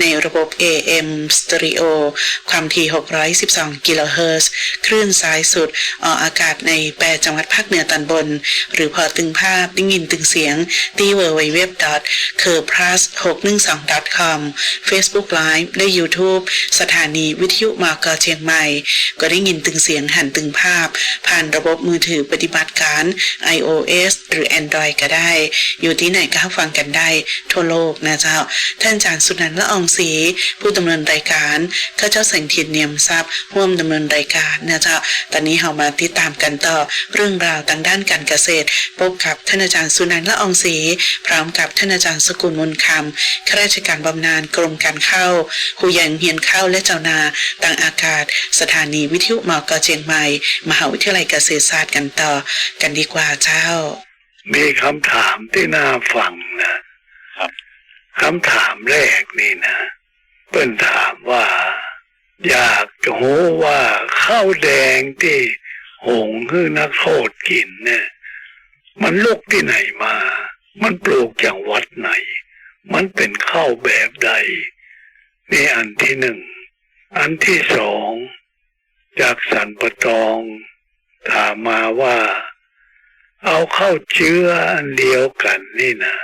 ในระบบ AM Stereo ความถี่ 612 กิโลเฮิรตซ์คลื่นซ้ายสุด ออกอากาศใน8จังหวัดภาคเหนือตอนบน หรือพอตึงภาพได้ยินตึงเสียง ที่ www c u r p l u s 612 com Facebook Live ได้ YouTube สถานีวิทยุมากเชียงใหม่ ก็ได้ยินตึงเสียงหันตึงภาพ ผ่านระบบมือถือปฏิบัติการ iOS หรือ Android ก็ได้ อยู่ที่ไหนก็ฟังกันได้ ทั่วโลกนะเจ้า ท่านอาจารย์สุนนท์ละอองศรีผู้ดำเนินรายการข้าเจ้าแสงเทียนเนียมทรัพย์ร่วมดำเนินรายการนะเจ้าตอนนี้เรามาติดตามกันต่อเรื่องราวทางด้านการเกษตรพบกับท่านอาจารย์สุนันท์ละอองศรีพร้อมกับท่านอาจารย์สกุลมนคำข้าราชการบำนาญกรมการข้าวครูใหญ่โรงเฮียนข้าวและเจ้านาต่างอากาศ สถานีวิทยุมอกเชียงใหม่ มหาวิทยาลัยเกษตรศาสตร์กันต่อ กันดีกว่าเจ้า มีคำถามที่น่าฟังนะ คำถามแรกนี่นะเปิ้นถามว่า อยากจะรู้ว่าข้าวแดงที่หงคือนักโทษกินเนี่ยมันลูกที่ไหนมา มันปลูกจากวัดไหน มันเป็นข้าวแบบใด นี่อันที่หนึ่ง อันที่สอง จากสันปะตองถามมาว่า เอาเข้าเชื้ออันเดียวกันนี่นะ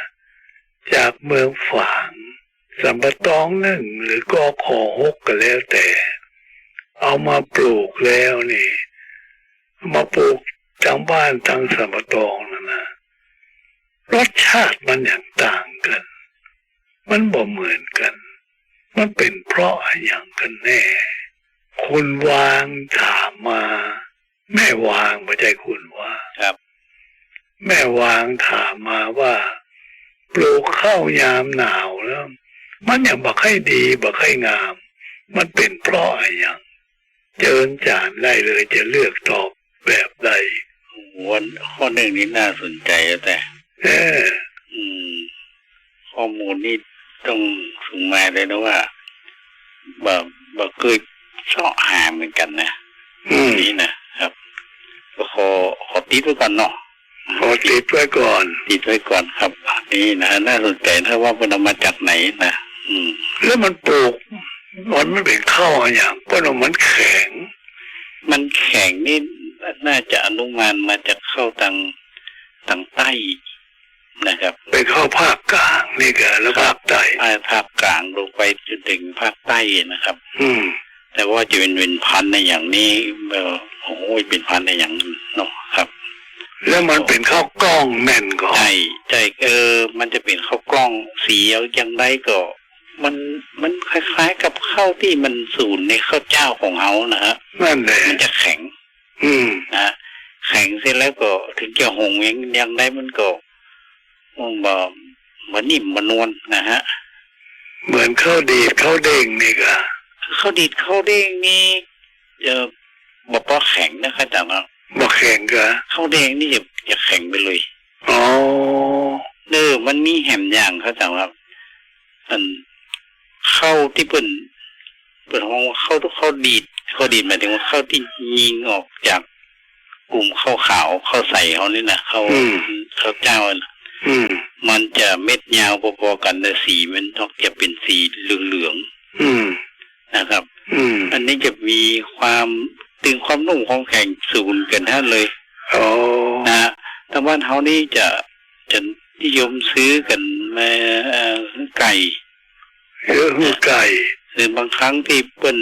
จากเมืองฝางสัมปะตองหนึ่งหรือก็ขอหกก็แล้วแต่ เอามาปลูกแล้วนี่ มาปลูกทั้งบ้านทั้งสัมปะตองนะนะรสชาติมันอย่างต่างกัน มันบ่เหมือนกัน มันเป็นเพราะอะไรอย่างกันแน่ คุณวางถามมา แม่วางไม่ใช่คุณวางครับ แม่วางถามมาว่า ปลูกข้าวยามหนาวแล้ว มันยังบักให้ดีบักให้งาม มันเป็นเพราะอะไรอย่างเจิญจานได้เลยจะเลือกตอบแบบใดวันข้อหนึ่งนี้น่าสนใจแต่เอออืมข้อมูลนี่ต้องถึงมาเลยนะว่าบ่บ่เคยเสาะหาเหมือนกันนะอืมนี่นะครับก็ขอขอติดไว้ก่อนเนาะขอติดไว้ก่อน ติดไว้ก่อนครับ นี่นะน่าสนใจถ้าว่ามันเอามาจากไหนนะอืม แล้วมันปลูกมันไม่เป็นข้าวอะไรอย่างเพราะว่ามันแข็ง มันแข็งนี่น่าจะอนุมานมาจากเข้าทางทางใต้นะครับเป็นข้าวภาคกลางนี่แกแล้วภาคใต้ภาคภาคกลางลงไปจนถึงภาคใต้นะครับ อืม แต่ว่าจะเป็นเป็นพันธุ์ในอย่างนี้เออโอ้ยเป็นพันธุ์ในอย่างนั้นเนาะครับ แล้วมันเป็นข้าวกล้องแม่นก่อนใช่ใช่เออ มันจะเป็นข้าวกล้องสีเอาอย่างไรก็ มันมันคล้ายๆกับข้าวที่มันสูนในข้าวเจ้าของเขานะฮะนั่นแหละมันจะแข็ง อืมนะแข็งเสร็จแล้วก็ถึงจะหงยังยังได้มันก็มันบ่มันนิ่มมันนวลนะฮะ เหมือนข้าวดีดข้าวเด้งนี่กะข้าวดีดข้าวเด้งนี่เออบอกว่าแข็งนะครับแต่ว่ามาแข่งกะข้าวแดงนี่จะจะแข็งไปเลยอ๋อ เออมันมีแหมอย่างเขาแต่ว่าอันข้าวที่เปิ่นเปิ่นของข้าวทุกข้าวดีดข้าวดีดหมายถึงว่าข้าวที่ยิงออกจากกลุ่มข้าวขาวข้าวใสเขานี่นะข้าวข้าวเจ้าน่ะอืมมันจะเม็ดยาวพอๆกันแต่สีมันต้องจะเป็นสีเหลืองอืมๆนะครับอืมอันนี้จะมีความตึงความนุ่มความแข็งสูงกันท่านเลยอ๋อนะฮะแต่บ้านเฮานี่จะจะ นิยมซื้อกันมาเอ่อไก่เยอะหูไก่หรือบางครั้งที่เปิ้น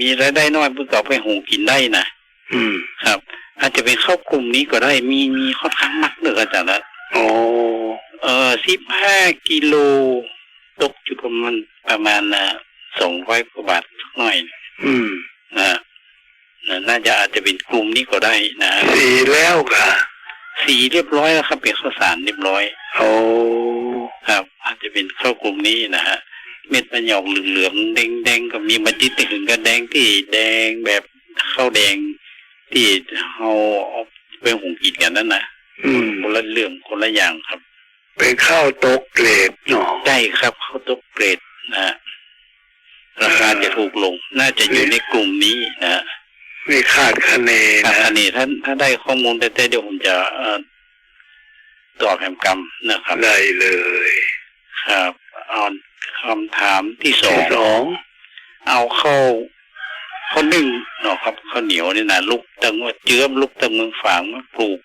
มีรายได้น้อยเพิ่นก็เอาไปหุงกินได้นะอืม ครับ อาจจะเป็นข้าวกลุ่มนี้ก็ได้มีมีค่อนข้างมากเลยอาจารย์นะอ๋อเออสิบห้ากิโลตกอยู่ประมาณประมาณนะสองร้อยกว่าบาทสักหน่อย อืมนะนะน่าจะอาจจะเป็นกลุ่มนี้ก็ได้นะ สีแล้วกะ สีเรียบร้อยแล้วครับเป็นข้าวสารเรียบร้อยโอ้ครับ อาจจะเป็นข้าวกลุ่มนี้นะฮะเม็ดมันหยอกเหลืองๆแดงๆก็มีมันจิตถึงกับแดงที่แดงแบบข้าวแดงที่เราเอาไปหุงกินกันนั่นนะอืมคนละเรื่องคนละอย่างครับ เป็นข้าวตกเกรดเนาะได้ครับข้าวต้มเกรดนะฮะราคาจะถูกลง น่าจะอยู่ในกลุ่มนี้นะไม่คาดคะเนครับนะอันนี้ถ้าถ้าได้ข้อมูลแต่แต่เดี๋ยวผมจะเอ่อตอบแหมกรรมนะครับ ได้เลย ครับเอาคำถามที่สอที่งสองเอาเข้าข้าวนึ่งเนาะครับข้าวเหนียวนี่นะลูกตังว่าเจือมลูกตังเมืองฝางมาปลูก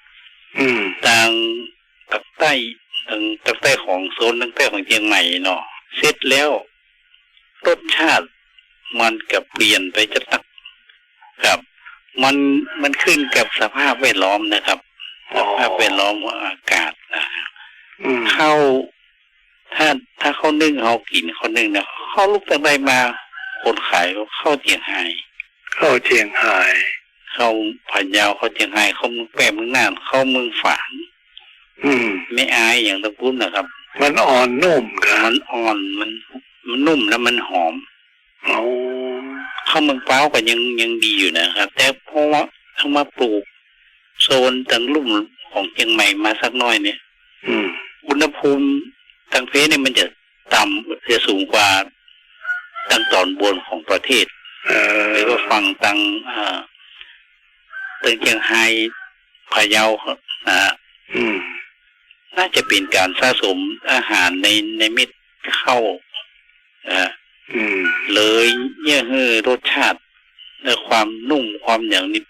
อืมทางตักใต้ทางตักใต้ของโซนตักใต้ของเชียงใหม่เนาะเสร็จแล้วรสชาติมันกับเปลี่ยนไปจะตักครับ มันมันขึ้นกับสภาพแวดล้อมนะครับ สภาพแวดล้อมของอากาศนะอืมเข้าถ้าถ้าเขานึ่งเขากินเขานึ่งนะเขาลูกตังใดมาคนขายเขาเข้าเจียงไฮ้เข้าเชียงรายเข้าพันยาวเขาเจียงไฮ้เขาเมืองแปะเมืองน่านเข้าเมืองฝางอืม ไม่อายอย่างตะกุ้นนะครับ มันอ่อนนุ่มกันมันอ่อนมัน มันนุ่มแล้วมันหอมโอ้ เข้าวเมืองเป้าก็ยังยังดีอยู่นะครับ แต่เพราะว่าเขามาปลูก โซนตังลุ่มของเชียงใหม่มาสักหน้อยเนี่ย อืมอุณหภูมิทางเพเนี่ยมันจะต่ำจะสูงกว่าทางตอนบนของประเทศเออหรือว่าฝั่งตังอ่าตังเชียงไฮ้พะเยานะฮะอืมน่าจะเป็นการสะสมอาหารในในเม็ดข้าวนะฮะ อืม เลยเนี่ยเฮอรสชาติและความนุ่มความอย่างนี้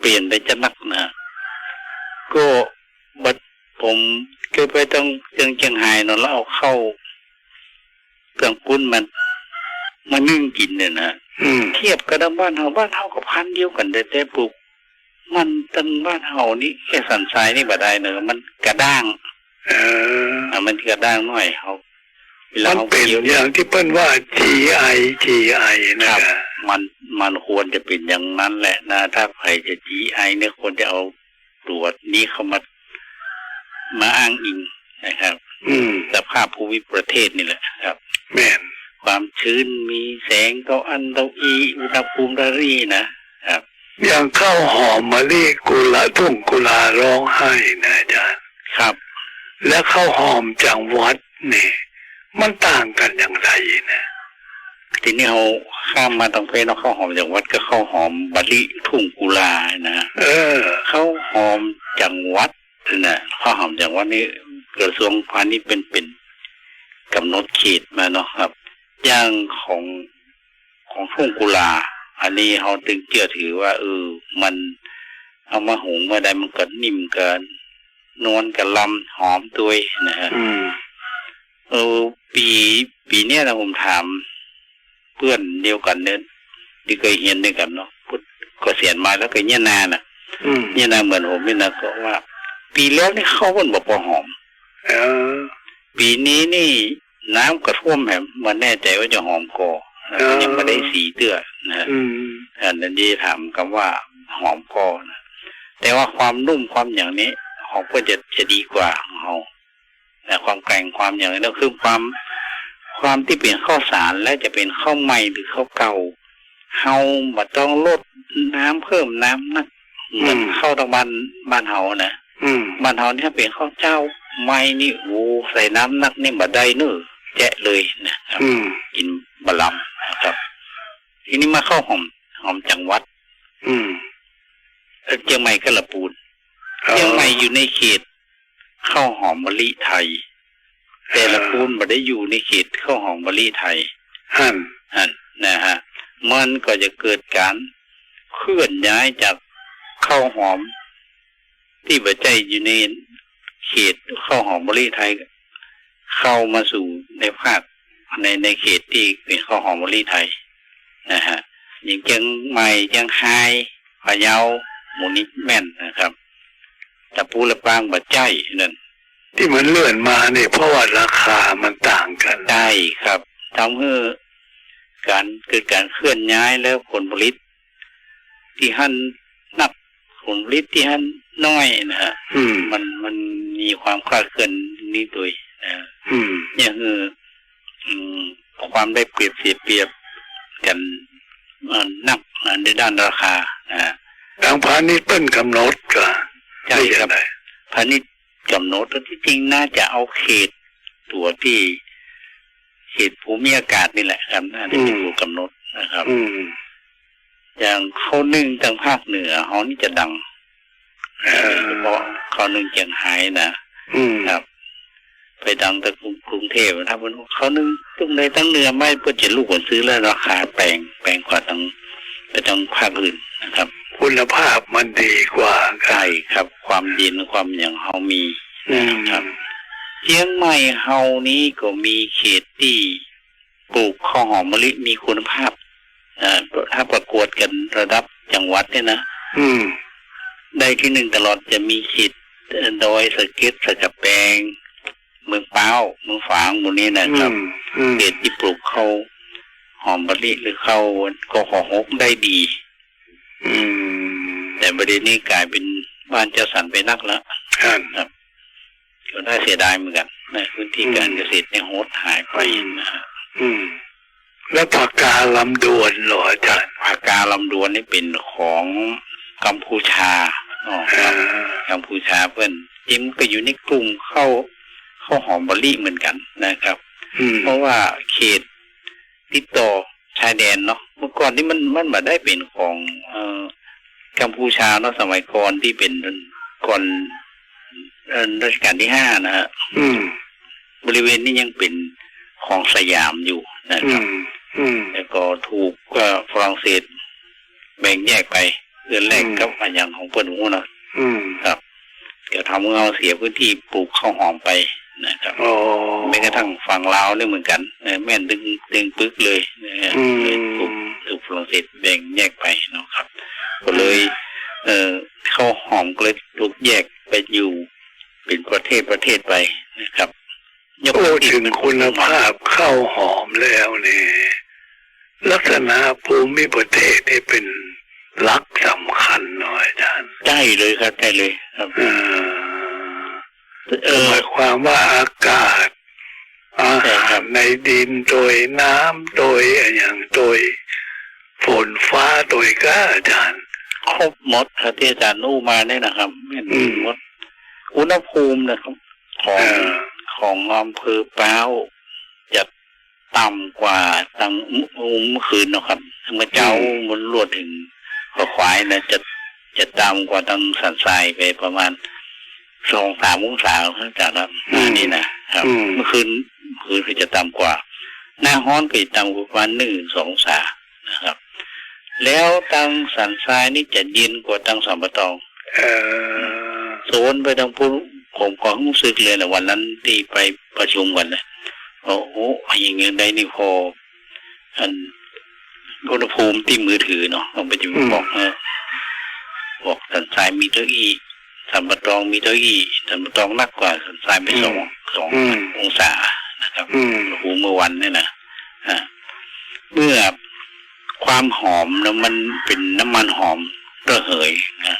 เปลี่ยนไปจะนักนะก็บัดผมเคยไปต้องเชียงเชียงไฮ้เนอะแล้วเอาเข้าเครื่องปุ้นมันมานึ่งกินเนี่ยนะอืมเทียบกับทางบ้านเฮาบ้านเฮาก็พันธุ์เดียวกันแต่แต่ปลูก มันตังบ้านเฮานี่แค่สันทรายนี่บ่ได้เนอะมันกระด้าง เอออะมันกระด้างหน่อยเฮาเวลา มันเฮาเป็นเคี้ยวอเนี่ยย่างที่เปิ้นว่า GI GI นะคครัรับบมันมันควรจะเป็นอย่างนั้นแหละนะ ถ้าใครจะ GI เนี่ยควรจะเอาตรวจนี้เข้ามามาอ้างอิงนะครับ อืมสภาพภูมิประเทศนี่แหละครับ แม่นความชื้นมีแสงเตาอันเตาอีอุณหภูมิระรีนะครับ อย่างข้าวหอมมะลิกุลาทุ่งกุลาร้องไห้นะอาจารย์ครับ และข้าวหอมจังหวัดนี่ มันต่างกันอย่างไรนะทีนี้เราข้ามมาตรงเพศเราข้าวหอมจากวัดก็ข้าวหอมบะลิทุ่งกุลานะเออข้าวหอมจังหวัดนะข้าวหอมจังหวัดนี่กระทรวงพาณิชย์เป็นเป็นกำหนดเขตมาเนาะครับอย่างของของทุ่งกุลา อันนี้เราตึงเชื่อถือว่าเออมันเอามาหุงเมื่อใดมันก็นิ่มเกินนวลกับลำหอมตัวยนะฮะอืม เออปีปีเนี้ยนะผมถาม เพื่อนเดียวกันเนี่ยที่เคยเรียนด้วยกันเนาะพุทธเกษียณมาแล้วก็เนี่ยนาน่ะอืมเนี่ยนาเหมือนผมนี่นะก็ว่า ปีแล้วนี่เข้ามันบอกว่าหอมเออ ปีนี้นี่น้ำกระท่วมแหมมันแน่ใจว่าจะหอมกอนะมันยังไม่ได้สีเตื้อนะฮะอืมอันนั้นที่ถามคำว่าหอมกอนะแต่ว่าความนุ่มความอย่างนี้หอมก็จะจะดีกว่าของ เราแต่ความแกร่งความอย่างนี้ก็คือความความที่เป็นข้าวสารและจะเป็นข้าวใหม่หรือข้าวเก่าเฮาบ่ต้องลดน้ำเพิ่มน้ำนักเหมือนข้าวตะวันบ้านเฮานะอืมบ้านเฮานี่ถ้าเป็นข้าวเจ้าไม่นี่โอ้ใส่น้ำนักนี่บ่ได้เนอะแจะเลยนะครับอืมกินบะลำนะครับ ทีนี้มาเข้าวหอมหอมจังหวัด อืมเอ่อเชียงใหม่ก็ละปูนเชียงใหม่อยู่ในเขต ข้าวหอมมะลิไทย แต่ละปูนบ่ได้อยู่ในเขตข้าวหอมมะลิไทยหันอันนะฮะ มันก็จะเกิดการเคลื่อนย้ายจากข้าวหอม ที่บัใจอยู่ในเขตข้าวหอมมะลิไทย เข้ามาสู่ในภาคในในเขตที่เป็นข้าวหอมมะลิไทยนะฮะอย่างเชียงใหม่เชียงไฮ้พะเยาหมูนิแม่นนะครับ แต่ปูละปางบัดใจนั่นที่มันเลื่อนมาเนี่ยเพราะว่าราคามันต่างกันได้ครับทำให้การเกิดการเคลื่อนย้ายแล้วผลผลิต ที่หันนับผลผลิตที่หันน้อยนะฮะอืมมันมันมีความคลาดเคลื่อนนี่ตัวยนะฮะอืมเนี่ยคืออืมความได้เปรียบเสียเปรียบกันเอ่อนับในด้านราคานะฮะทางพาณิชย์เปิ้นกำหนดก็ ใช่ครับได้พาณิชย์กำหนดแล้วที่จริงน่าจะเอาเขตตัวที่เขตภูมิอากาศนี่แหละครับน่าจะเป็นตัวกำหนดนะครับอืมอย่างข้าวนึ่งทางภาคเหนือเขานี่จะดังเออโดยเฉพาะข้าวนึ่งเชียงไฮ้นะอืมครับ ไปดังตะกรุงกรุงเทพถ้ามันเขานึงตรงใดตั้งเนื้อไม่เพื่อจะลูกผลซื้อแล้วราคาแพงแพงกว่าทั้งไปทั้งภาคอื่นนะครับ คุณภาพมันดีกว่าครัใช่บครับ ความเย็นความอย่างเฮามีอืมนะครับเชียงใหม่เฮานี้ก็มีเขตที่ปลูกข้าวหอมมะลิมีคุณภาพอ่าถ้าประกวดกันระดับจังหวัดเนี่ยนะอืม ได้ที่หนึ่งตลอดจะมีเขตเอ่อดอยสะเก็ดสะกะแปงเมืองเป้าเมืองฝางหมู่นี้นะอืครับมอืมเขตที่ปลูกข้าวหอมมะลิหรือข้าวก็หอหกได้ดี อืม แต่ประเด็นนี้กลายเป็นบ้านเจ้าสันไปนักแล้วท่านก็น่าเสียดายเหมือนกันในพื้นที่การเกษตรเนี่ยโหดหายไปนะฮะอืม แล้วปากกาลำดวนเหรออาจารย์ภาคกาลำดวนนี่เป็นของกัมพูชาอ๋อคอ่ารับกัมพูชาเพื่อนจิมก็อยู่ในกลุ่มเข้าเข้าหอมบริเหมือนกันนะครับอืมเพราะว่าเขตติดต่อ ชายแดนเนาะเมื่อก่อนนี่มันมันมาได้เป็นของเอ่อกัมพูชาเนาะสมัยก่อนที่เป็นก่อนเอ่อรัชกาลที่ห้านะฮะอืมบริเวณนี้ยังเป็นของสยามอยู่นะคอืรับมอืมแล้วก็ถูกก็ฝรั่งเศสแบ่งแยกไปเดือนแรกอืมกับอันอย่างของเปิ้นหูนะอืมก็ทำให้เราเสียพื้นที่ปลูกข้าวหอมไป นะครับอ๋อแม้กระทั่งฝั่งลาวเนี่ยเหมือนกันเออแม่นดึงดึงปึกเลยนะฮะอืเลยมถูกถูกฝรั่งเศสแบ่งแยกไปเนาะครับ ก็เลย เออข้าวหอมก็เลยถูกแยกไปอยู่เป็นประเทศประเทศไปนะครับยกพูเว้ดนที่ถึงคุณภาพข้าวหอมแล้วเนี่ยลักษณะภูมิประเทศนี่เป็นหลักสำคัญหน่อยอาจารย์ใช่เลยครับใช่เลยครับเอ่อเออ หมายความว่าอากาศ อาใช่ครัหารบในดินโดยน้ำโดยอย่างโดยฝนฟ้าโดยก็อาจารย์ครบหมดครับที่อาจารย์อู้มาเนี่ยนะครับแม่นอืมหมดอุณหภูมินะครับ ของเอ่อของอำเภอแป้วจะต่ำกว่าตั้งเมื่อคืนเนาะครับเมื่อเจ้ามันรวดถึงหัวควายนะจะจะต่ำกว่าตั้งสันทรายไปประมาณ สองสามองศาครับอาจารย์ครับอันนี้นะครับอืมเมื่อคืนคืนก็จะต่ำกว่า หน้าฮ้อนก็จะต่ำกว่าประมาณหนึ่งสององศานะครับ แล้วตังสันทรายนี่จะเย็นกว่าตังสัมปะตองเอ่อโซนไปทางพูผมก็รู้สึกเลยนะวันนั้นที่ไปประชุมกันนะโอ้โหอย่างเงี้ยได้นี่พออันอุณหภูมิที่มือถือเนาะต้องไปจุบอกเออบอกสันทรายมีเท่าอี สัมปะตองมีเท่าอีสัมปะตองนักกว่าสันทรายไปสองสองอืมองศานะครับอืมอุณหภูมิเมื่อวันเนี่ยนะอ่าเมื่อความหอมนะมันเป็นน้ำมันหอมระเหยนะ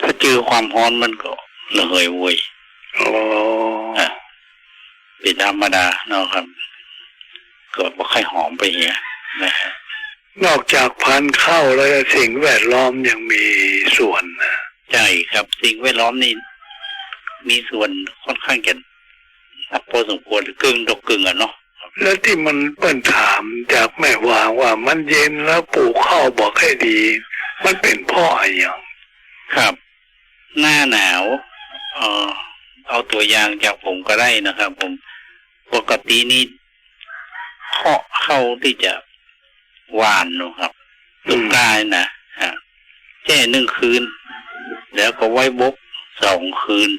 ถ้าเจอความร้อนมันก็ระเหยเว้ยโอ้อะเป็นธรรมดาเนาะครับก็บ่ค่อยหอมไปเฮียนะฮะนอกจากพันธุ์ข้าวแล้วสิ่งแวดล้อมยังมีส่วนนะ ใช่ครับ สิ่งแวดล้อมนี่มีส่วนค่อนข้างจะนับพอสมควรกึ่งดอกกึ่งอะเนาะแล้วที่มันเปิ้นถามจากแม่วางว่ามันเย็นแล้วปลูกข้าวบอกให้ดี มันเป็นเพ่ออะไรอย่างครับ หน้าหนาวเออเอาตัวอย่างจากผมก็ได้นะครับ ผมปกตินี่เพาะเข้าที่จะหวานเนอะครับตุกกายนะฮะแค่หนึ่งคืน แล้วก็ไว้บกสองคืน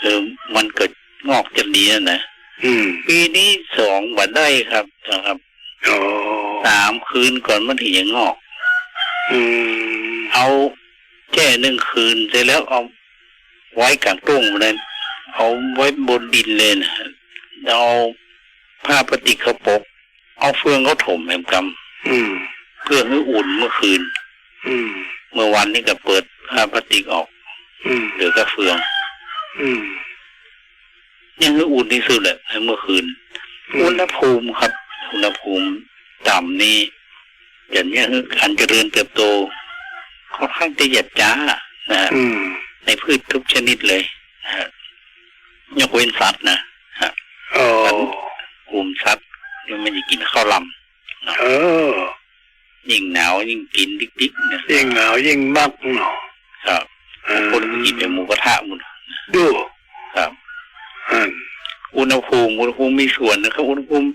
เออมันเกิดงอกจะดีนะนะอืมปีนี้สองบัดได้ครับนะครับโอ้สามคืนก่อนมันถึงจะงอกอืมเอาแค่หนึ่งคืนเสร็จแล้วเอาไว้กลางตุ้งเลยเอาไว้บนดินเลยนะเอาผ้าปฏิกเขาปก เอาเฟืองเขาถมแหมกอืมำเพื่อให้อุ่นเมื่อคืนอืมเมื่อวันนี้ก็เปิด ผ้าปฏิกออกอืมเหลือก็เฟืองอืมยังให้อุ่นที่สุดแหละในเมื่อคืน อุณหภูมิครับ อุณหภูมิต่ำนี่อย่างนี้คือการเจริญเติบโตค่อนข้างจะหยัดจ้านะฮะอืมในพืชทุกชนิดเลยนะฮะยกเว้นสัตว์นะฮะโอ้กลุ่มสัตว์มันไม่ได้กินข้าวลเออำยิ่งหนาวยิ่งกินดิกๆนะยิ่งเหงายิ่งมักเนาะครับเออค นก็กินแต่หมูกระทะหมดดูครับอันออุณหภูมิอุณหภูมิมีส่วนนะครับ อุณหภูมิ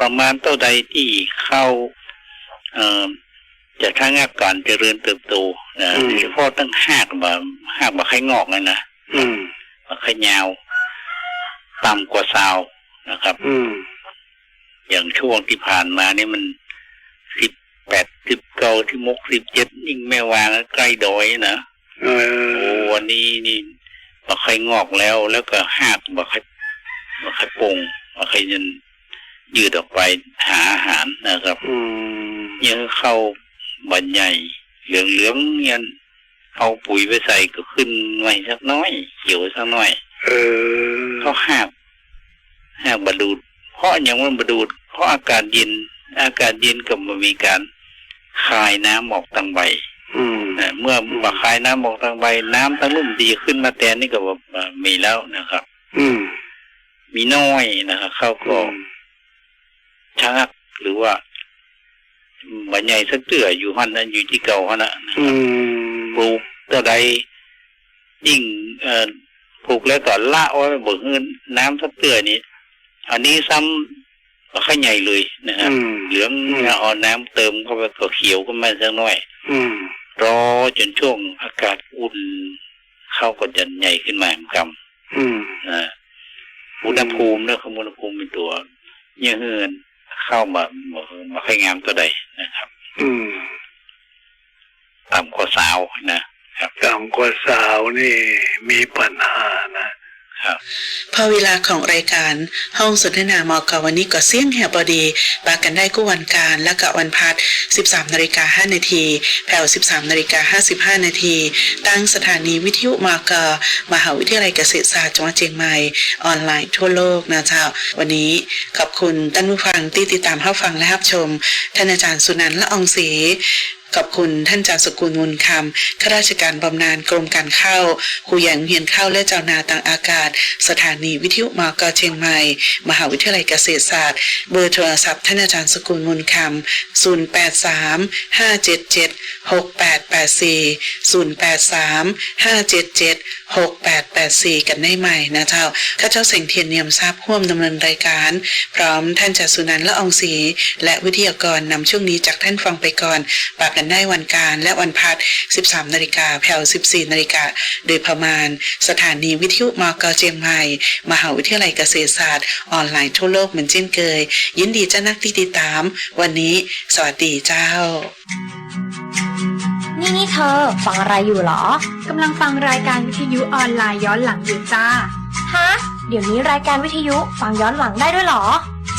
ประมาณเท่าใดที่เข้าเอ่อจะทั้งอาการเจริญเติบโตนะโดยเฉพาะตั้งหากแบบหากแบบไข่งอกนะนะอืมไข่ยาวต่ำกว่าซาวนะครับ อืมอย่างช่วงที่ผ่านมานี่มันสิบแปดสิบเก้าที่มกสิบเจ็ดยิ่งแม่วางใกล้ดอยนะเอ โอ้อวันนี้นี่บักไข่งอกแล้ว แล้วก็หากบักไข่บักไข่ปงบักไข่ยันยืดออกไปหาอาหารนะครับอืมยังเข้าบันใหญ่เหลืองเหลืองๆยันเอาปุ๋ยไปใส่ก็ขึ้นไว้สักน้อยเขียวสักน้อย เออเขาหากหากบดูด เพราะอย่างมันบดูด เพราะอากาศเย็นอากาศเย็นก็มันมีการคายน้ำออกทางใบอืมนะ เมื่อมาคายน้ำออกทางใบน้ำทั้งรุ่มดีขึ้นมาแทนนี่ก็ว่าอ่ามีแล้วนะครับ อืม มีน้อยนะครับเขาก็ชักหรือว่าบันใหญ่สักเตื่ออยู่หันนั้นอยู่ที่เก่าหันนะนะอืครับมปลูกตัวใดยิ่งเอ่อปลูกแล้วก็ละไว้บ่เงินน้ำสักเตื่อนี้อันนี้ซ้ำก็ข้าใหญ่เลยนะครับอืมเหลืองอืมเอาน้ำเติมเข้าไปก็เขียวขึ้นมาสักหน่อย อืม รอจนช่วงอากาศอุ่นเข้าก็จะใหญ่ขึ้นมาเหมือนกันอืมนะอุณหภูมินะครับอุณหภูมิเป็นตัวเยี่ยเฮินเข้ามามามาค่อยงามตัวใดนะครับ อืมต่ำกว่าสาวนะครับต่ำกว่าสาวนี่มีปัญหานะครับ พอเวลาของรายการห้องสนทนามอกวันนี้ก็เสี่ยงแหบพอดีปากันได้กู้วันการและกะวันพัด13นาฬิกา5นาทีแผ่ว13นาฬิกา55นาทีตั้งสถานีวิทยุมอกมหาวิทยาลัยเกษตรศาสตร์จังหวัดเชียงใหม่ออนไลน์ทั่วโลกนะเจ้าวันนี้ขอบคุณท่านผู้ฟังที่ติดตามรับฟังและรับชมท่านอาจารย์สุนันท์ละอองศรี ขอบคุณท่านอาจารย์สกุลมุนคำข้าราชการบำนาญกรมการข้าวครูใหญ่โรงเรียนข้าวและเจ้านาต่างอากาศ สถานีวิทยุมอกเชียงใหม่ มหาวิทยาลัยเกษตรศาสตร์ เบอร์โทรศัพท์ท่านอาจารย์สกุลมุนคำ083 577 6884 083 577 6884 กันได้ใหม่นะเจ้าข้าเจ้าเสงเทียนเนียมทราบร่วมดำเนินรายการ พร้อมท่านจัดสุนันท์ละองศรีและวิทยากรนำช่วงนี้จากท่านฟังไปก่อนปากกันได้วันการและวันพัด 13 นาฬิกาแผ่ว 14 นาฬิกา โดยประมาณ สถานีวิทยุมกเจียงใหม่ มหาวิทยาลัยเกษตรศาสตร์ ออนไลน์ทั่วโลกเหมือนเช่นเคย ยินดีเจ้านักที่ติดตาม วันนี้ สวัสดีเจ้า นี่นี่เธอ ฟังอะไรอยู่เหรอกำลังฟังรายการวิทยุออนไลน์ย้อนหลังอยู่จ้า ฮะ เดี๋ยวนี้รายการวิทยุฟังย้อนหลังได้ด้วยเหรอใ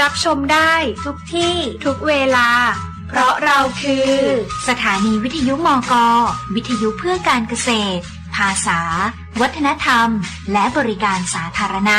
รับชมได้ทุกที่ทุกเวลา เพราะเราคือ สถานีวิทยุมก วิทยุเพื่อการเกษตร ภาษา วัฒนธรรม และบริการสาธารณะ